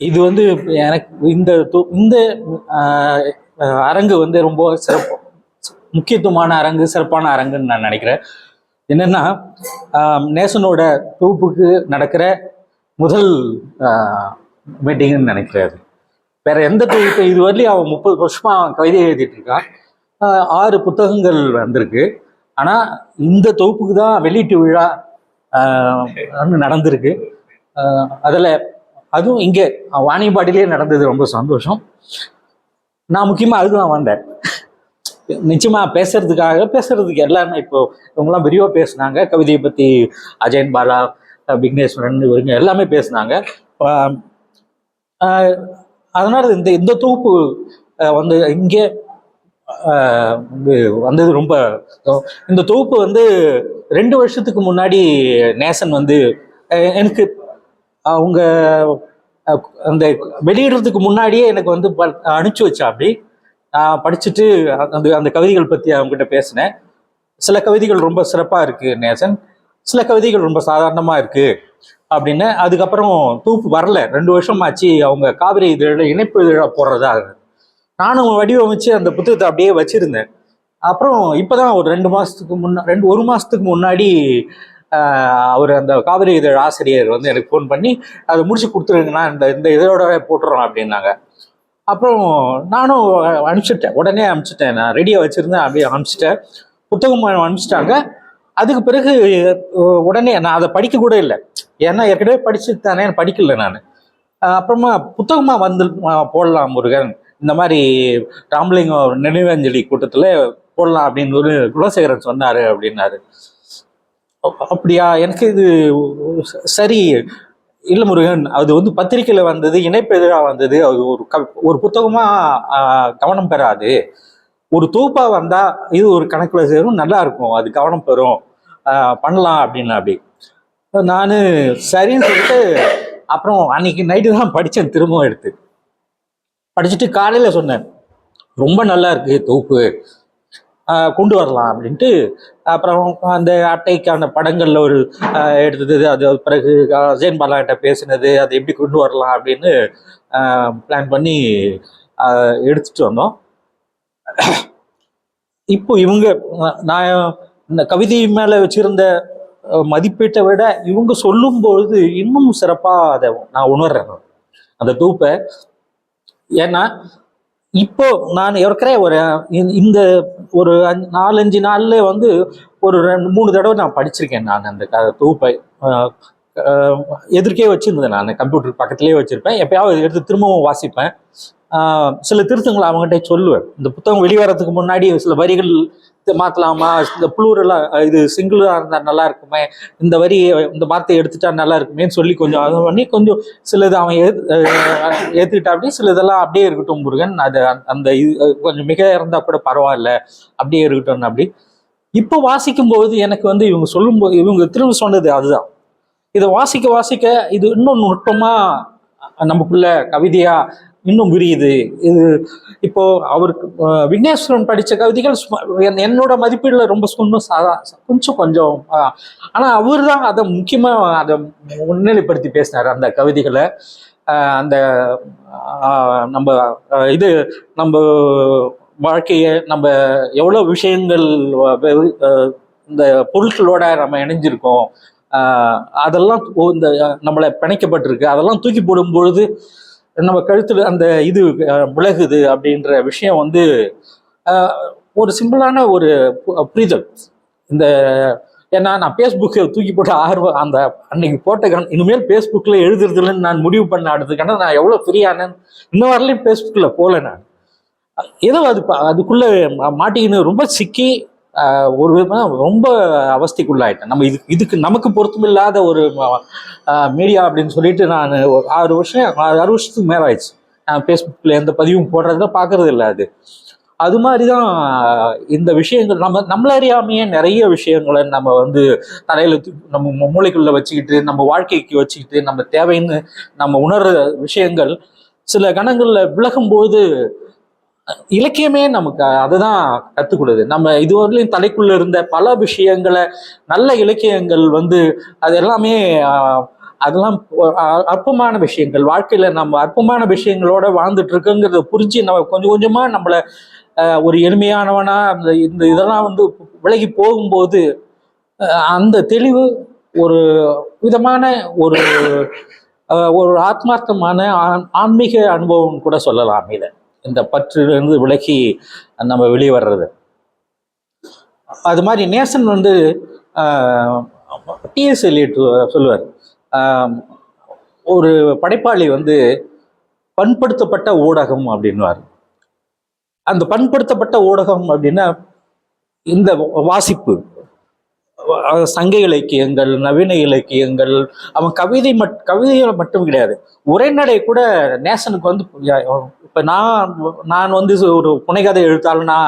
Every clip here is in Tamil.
இது வந்து எனக்கு இந்த இந்த அரங்கு வந்து ரொம்ப சிறப்பு முக்கியத்துவமான அரங்கு சிறப்பான அரங்குன்னு நான் நினைக்கிறேன். என்னென்னா நேசனோட தொகுப்புக்கு நடக்கிற முதல் மீட்டிங்னு நினைக்கிறாரு வேற எந்த தொகுப்பு இது வரலையும் அவன் முப்பது வருஷமா அவன் கவிதை எழுதிட்டு இருக்கான். ஆறு புத்தகங்கள் வந்திருக்கு. ஆனா இந்த தொகுப்புக்கு தான் வெளியீட்டு விழா வந்து நடந்திருக்கு. அதில் அதுவும் இங்கே வாணியம்பாடியிலே நடந்தது ரொம்ப சந்தோஷம். நான் முக்கியமாக அதுக்கு தான் வந்தேன். நிச்சயமாக பேசுறதுக்காக பேசுறதுக்கு எல்லாருமே இப்போ இவங்கெல்லாம் விரிவாக பேசுனாங்க. கவிதையை பற்றி அஜயன் பாலா விக்னேஸ்வரன் இவருங்க எல்லாமே பேசுனாங்க. அதனால் இந்த இந்த தொகுப்பு வந்து இங்கே வந்து வந்தது ரொம்ப இந்த தொகுப்பு வந்து ரெண்டு வருஷத்துக்கு முன்னாடி நேசன் வந்து எனக்கு அவங்க அந்த வெளியிடுறதுக்கு முன்னாடியே எனக்கு வந்து ப- அனுப்பிச்சு வச்சா அப்படி. நான் படிச்சுட்டு அந்த அந்த கவிதைகள் பற்றி அவங்ககிட்ட பேசினேன். சில கவிதைகள் ரொம்ப சிறப்பாக இருக்குது நேசன். சில கவிதைகள் ரொம்ப சாதாரணமாக இருக்குது அப்படின்னு. அதுக்கப்புறம் தூப்பு வரல. ரெண்டு வருஷம் ஆச்சு அவங்க காவிரி இதழ இணைப்பு இதழ போடுறதா. நானும் வடிவமைச்சு அந்த புத்தகத்தை அப்படியே வச்சிருந்தேன். அப்புறம் இப்போதான் ஒரு ரெண்டு மாதத்துக்கு முன்னா ரெண்டு ஒரு மாதத்துக்கு முன்னாடி அவர் அந்த காவிரி இதழ் ஆசிரியர் வந்து எனக்கு ஃபோன் பண்ணி அதை முடிச்சு கொடுத்துருங்கண்ணா இந்த இந்த இதோட போட்டுறோம் அப்படின்னாங்க. அப்புறம் நானும் அனுப்பிச்சிட்டேன். உடனே அனுப்பிச்சிட்டேன். நான் ரெடியாக வச்சுருந்தேன். அப்படியே அனுப்பிச்சிட்டேன். புத்தகம் அனுப்பிச்சிட்டாங்க. அதுக்கு பிறகு உடனே நான் அதை படிக்க கூட இல்லை. ஏன்னா ஏற்கனவே படிச்சு தானே படிக்கல நான். அப்புறமா புத்தகமாக வந்து போடலாம் முருகன். இந்த மாதிரி ராமலிங்கம் நினைவஞ்சலி கூட்டத்தில் போடலாம் அப்படின்னு ஒரு குலசேகரன் சொன்னார் அப்படின்னாரு. அப்படியா? எனக்கு இது சரி. இல்லை முருகன் அது வந்து பத்திரிக்கையில் வந்தது இணைப்பெதிராக வந்தது. அது ஒரு க ஒரு புத்தகமாக கவனம் பெறாது. ஒரு தொகுப்பாக வந்தால் இது ஒரு கணக்கில் சேரும் நல்லா இருக்கும். அது கவனம் பெறும். பண்ணலாம் அப்படின்னு அப்படி. நான் சரின்னு சொல்லிட்டு அப்புறம் அன்னைக்கு நைட்டு தான் படித்தேன் திரும்பவும் எடுத்து. படிச்சுட்டு காலையில் சொன்னேன் ரொம்ப நல்லா இருக்குது தொகுப்பு. கொண்டு வரலாம் அப்படின்ட்டு அப்புறம் அந்த அட்டைக்கான படங்கள்ல ஒரு எடுத்தது. அது பிறகு அஜயன் பாலாட்ட பேசினது. அதை எப்படி கொண்டு வரலாம் அப்படின்னு பிளான் பண்ணி எடுத்துட்டு வந்தோம். இப்போ இவங்க நான் இந்த கவிதை மேலே வச்சிருந்த மதிப்பீட்டை விட இவங்க சொல்லும்பொழுது இன்னும் சிறப்பாக அதை நான் உணர்றேன். அந்த தொகுப்பை ஏன்னா இப்போ நான் ஏற்கனவே ஒரு இந்த- இந்த ஒரு அஞ்சு- நாலஞ்சு நாள்ல வந்து ஒரு ரெண்டு மூணு தடவை நான் படிச்சிருக்கேன் நான் அந்த க- தொகுப்பை. எதிர்க்கே வச்சிருந்தேன் நான். கம்ப்யூட்டர் பக்கத்துலேயே வச்சிருப்பேன். எப்பயாவது எடுத்து திரும்பவும் வாசிப்பேன். சில திருத்தங்களை அவங்ககிட்ட சொல்லுவேன். இந்த புத்தகம் வெளிவரத்துக்கு முன்னாடி சில வரிகள் மாற்றலாமா மாத்தலாமா? இந்த புளூரெல்லாம் இது சிங்கிளாக இருந்தால் நல்லா இருக்குமே? இந்த வரி இந்த வார்த்தையை எடுத்துட்டா நல்லா இருக்குமேன்னு சொல்லி கொஞ்சம் அது பண்ணி கொஞ்சம் சிலது அவன் ஏத் ஏற்றுக்கிட்டா அப்படியே சிலதெல்லாம் அப்படியே இருக்கட்டும் முருகன். அது அந்த- அந்த இது கொஞ்சம் மிக இருந்தா கூட பரவாயில்ல. அப்படியே இருக்கட்டும் அப்படி. இப்போ வாசிக்கும் போது எனக்கு வந்து இவங்க சொல்லும்போது இவங்க திரும்ப சொன்னது அதுதான். இதை வாசிக்க வாசிக்க இது இன்னும் நுட்பமாக நமக்குள்ள கவிதையா இன்னும் விரியுது. இது இப்போ அவருக்கு விக்னேஸ்வரன் படித்த கவிதைகள் என்- என்னோட மதிப்பீடுல ரொம்ப சொன்ன சாதா கொஞ்சம் கொஞ்சம் ஆனால் அவர் தான் அதை முக்கியமாக அதை முன்னிலைப்படுத்தி பேசினார் அந்த கவிதைகளை. அந்த நம்ம இது நம்ம வாழ்க்கையை நம்ம எவ்வளோ விஷயங்கள் இந்த பொருட்களோட நம்ம இணைஞ்சிருக்கோம். அதெல்லாம் இந்த நம்மளை பிணைக்கப்பட்டிருக்கு. அதெல்லாம் தூக்கி போடும் பொழுது நம்ம கழுத்தில் அந்த இது விலகுது அப்படின்ற விஷயம் வந்து ஒரு சிம்பிளான ஒரு புரிதல். இந்த ஏன்னா நான் ஃபேஸ்புக்கு தூக்கி போட்ட ஆர்வம் அந்த அன்னைக்கு போட்ட கண் இனிமேல் ஃபேஸ்புக்கில் எழுதுறதுலன்னு நான் முடிவு பண்ண அடுத்துக்கான நான் எவ்வளோ ஃப்ரீயானேன்? இன்ன வரலையும் ஃபேஸ்புக்கில் போகல நான். ஏதோ அது அதுக்குள்ளே மாட்டிக்கின்னு ரொம்ப சிக்கி ஒரு விதமாக ரொம்ப அவஸ்தைக்குள்ளாயிட்டேன். நம்ம இது இதுக்கு நமக்கு பொருத்தமில்லாத ஒரு மீடியா அப்படின்னு சொல்லிட்டு நான் ஒரு ஆறு வருஷம் ஆறு வருஷத்துக்கு மேலே ஆயிடுச்சு. நான் ஃபேஸ்புக்கில் எந்த பதிவும் போடுறத பார்க்கறது இல்லை அது. அது மாதிரி தான் இந்த விஷயங்கள் நம்ம நம்மள அறியாமையே நிறைய விஷயங்களை நம்ம வந்து தலையில நம்ம மூளைக்குள்ளே மூளைக்குள்ள வச்சுக்கிட்டு நம்ம வாழ்க்கைக்கு வச்சுக்கிட்டு நம்ம தேவைன்னு நம்ம உணர்ற விஷயங்கள் சில கணங்களில் விலகும்போது இலக்கியமே நமக்கு அதுதான் கற்றுக்கொடுது நம்ம இதுவரையிலும் தலைக்குள்ள இருந்த பல விஷயங்களை நல்ல இலக்கியங்கள் வந்து அது எல்லாமே அதெல்லாம் அற்பமான விஷயங்கள். வாழ்க்கையில நம்ம அற்பமான விஷயங்களோட வாழ்ந்துட்டு இருக்குங்கிறத புரிஞ்சு நம்ம கொஞ்சம் கொஞ்சமா நம்மள ஒரு எளிமையானவனா அந்த இந்த இதெல்லாம் வந்து விலகி போகும்போது அந்த தெளிவு ஒரு விதமான ஒரு ஒரு ஆத்மார்த்தமான ஆன்- ஆன்மீக அனுபவம் கூட சொல்லலாம் இதை. இந்த பற்றிலிருந்து விலகி நம்ம வெளியே வர்றது. அது மாதிரி நேசன் வந்து டிஎஸ் எலியட் சொல்லுவார். ஒரு படைப்பாளி வந்து பண்படுத்தப்பட்ட ஊடகம் அப்படின்வார் அந்த பண்படுத்தப்பட்ட ஊடகம் அப்படின்னா இந்த வாசிப்பு. சங்க இலக்கியங்கள் நவீன இலக்கியங்கள் அவன் கவிதை மட் கவிதைகள் மட்டும் கிடையாது. உரைநடை கூட நேசனுக்கு வந்து இப்போ நான் நான் வந்து ஒரு புனைகதை எழுத்தாளுன்னா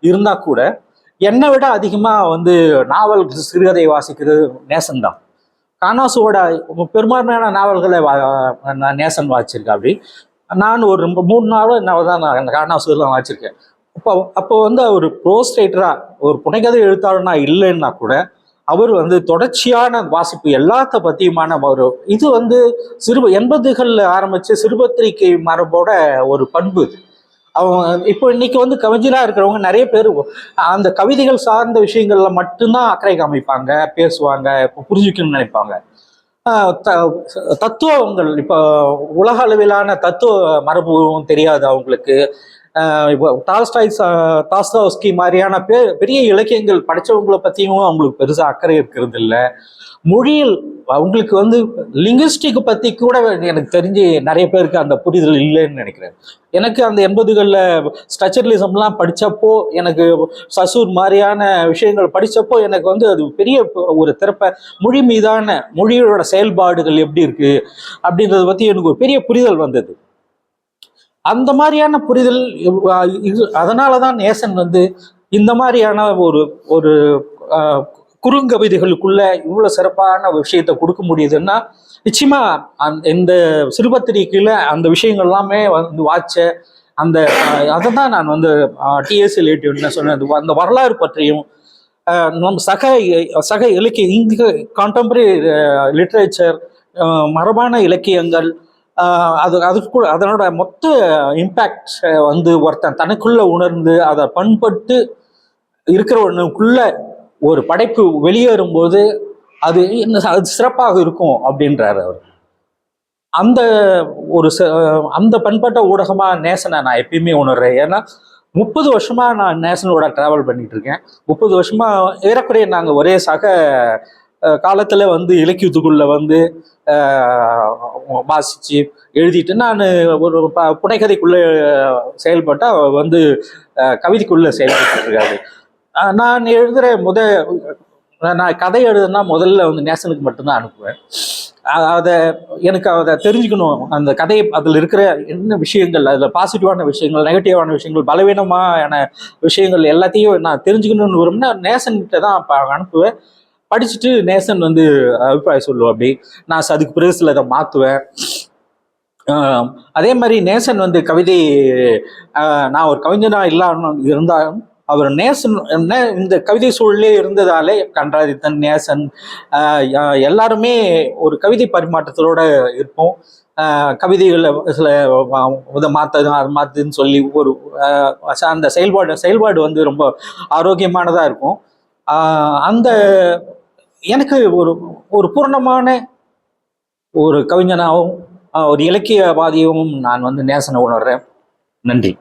இருந்தால் கூட என்னை விட அதிகமாக வந்து நாவல் சிறுகதை வாசிக்கிறது நேசன் தான் கானாசுவோட பெரும்பான்மையான நாவல்களை வா- நான் நேசன் வாசிச்சிருக்கேன் அப்படி. நான் ஒரு ரொம்ப மூணு நாவல் என்ன தான் நான் கானாசுலாம் வாசிச்சிருக்கேன். அப்போ அப்போ வந்து அவர் ப்ரோஸ் ரைட்டராக ஒரு புனைகதை எழுத்தாளர்னா இல்லைன்னா கூட அவர் வந்து தொடர்ச்சியான வாசிப்பு எல்லாத்த பற்றியுமான ஒரு இது வந்து சிறு எண்பதுகளில் ஆரம்பித்த சிறுபத்திரிகை மரபோட ஒரு பண்பு. இது அவன் இப்போ இன்னைக்கு வந்து கவிஞராக இருக்கிறவங்க நிறைய பேர் அந்த கவிதைகள் சார்ந்த விஷயங்கள்ல மட்டும்தான் அக்கறை காமிப்பாங்க பேசுவாங்க இப்போ புரிஞ்சுக்கணும்னு நினைப்பாங்க. த- தத்துவங்கள் இப்போ உலக அளவிலான தத்துவ மரபும் தெரியாது அவங்களுக்கு. இப்போ டால்ஸ்டாய் தாஸ்தாவ்ஸ்கி மாதிரியான பெ பெரிய இலக்கியங்கள் படிச்சவங்கள பற்றியும் அவங்களுக்கு பெருசாக அக்கறை இருக்கிறது இல்லை. மொழியில் அவங்களுக்கு வந்து லிங்குஸ்டிக் பற்றி கூட எனக்கு தெரிஞ்சு நிறைய பேருக்கு அந்த புரிதல் இல்லைன்னு நினைக்கிறேன். எனக்கு அந்த எண்பதுகளில் ஸ்ட்ரக்சரலிசம்லாம் படித்தப்போ எனக்கு சசூர் மாதிரியான விஷயங்கள் படித்தப்போ எனக்கு வந்து அது பெரிய ஒரு திறப்பை மொழி மீதான மொழியோட செயல்பாடுகள் எப்படி இருக்குது அப்படின்றத பற்றி எனக்கு ஒரு பெரிய புரிதல் வந்தது. அந்த மாதிரியான புரிதல் இது அதனால தான் நேசன் வந்து இந்த மாதிரியான ஒரு ஒரு குறுங்கவிதைகளுக்குள்ள இவ்வளோ சிறப்பான ஒரு விஷயத்தை கொடுக்க முடியுதுன்னா நிச்சயமா அந்த இந்த சிறுபத்திரிகையில் அந்த விஷயங்கள் எல்லாமே வந்து வாட்ச அந்த அதை தான் நான் வந்து டிஎஸ்சி ரிலேட்டிவ்னு சொன்னேன் அந்த வரலாறு பற்றியும் நம் சக சக இலக்கிய இங்கு கான்டெம்பரரி லிட்ரேச்சர் மரபான இலக்கியங்கள் அது அதுக்கு அதனோட மொத்த இம்பேக்ட் வந்து ஒருத்தன் தனக்குள்ள உணர்ந்து அதை பண்பட்டு இருக்கிறவனுக்குள்ள ஒரு படைப்பு வெளியேறும்போது அது அது சிறப்பாக இருக்கும் அப்படின்றார் அவர். அந்த ஒரு ச- அந்த பண்பட்ட ஊடகமாக நேசனை நான் எப்பயுமே உணர்றேன். ஏன்னா முப்பது வருஷமாக நான் நேசனோட ட்ராவல் பண்ணிட்டு இருக்கேன். முப்பது வருஷமாக ஏறக்குறைய நாங்கள் ஒரே சக காலத்தில் வந்து இலக்கியத்துக்குள்ள வந்து வாசித்து எழுதிட்டு நான் ஒரு ப- புனைகதைக்குள்ள செயல்பட்டால் வந்து கவிதைக்குள்ளே செயல்பட்டுருக்காரு இருக்காரு. நான் எழுதுகிற முத நான் கதை எழுதுனா முதல்ல வந்து நேசனுக்கு மட்டும்தான் அனுப்புவேன். அதை எனக்கு அதை தெரிஞ்சுக்கணும். அந்த கதையை அதில் இருக்கிற என்ன விஷயங்கள் அதில் பாசிட்டிவான விஷயங்கள் நெகட்டிவான விஷயங்கள் பலவீனமான விஷயங்கள் எல்லாத்தையும் நான் தெரிஞ்சுக்கணும்னு விரும்பினா நேசன்கிட்ட தான் அனுப்புவேன். படிச்சுட்டு நேசன் வந்து அபிப்பிராயம் சொல்லுவோம் அப்படி. நான் அதுக்கு பிறகு சில மாற்றுவேன் அதே மாதிரி நேசன் வந்து கவிதை நான் ஒரு கவிஞனாக இல்லாம இருந்தாலும் அவர் நேசன் நே- இந்த கவிதை சூழலே இருந்ததாலே கன்றாதித்தன் நேசன் எல்லாருமே ஒரு கவிதை பரிமாற்றத்தோட இருப்போம். கவிதைகளை சில இதை மாற்றது அது மாற்றுன்னு சொல்லி ஒரு அந்த செயல்பாடு செயல்பாடு வந்து ரொம்ப ஆரோக்கியமானதாக இருக்கும். அந்த எனக்கு ஒரு ஒரு பூர்ணமான ஒரு கவிஞனாகவும் ஒரு இலக்கியவாதியாகவும் நான் வந்து நேசனை உணர்றேன். நன்றி.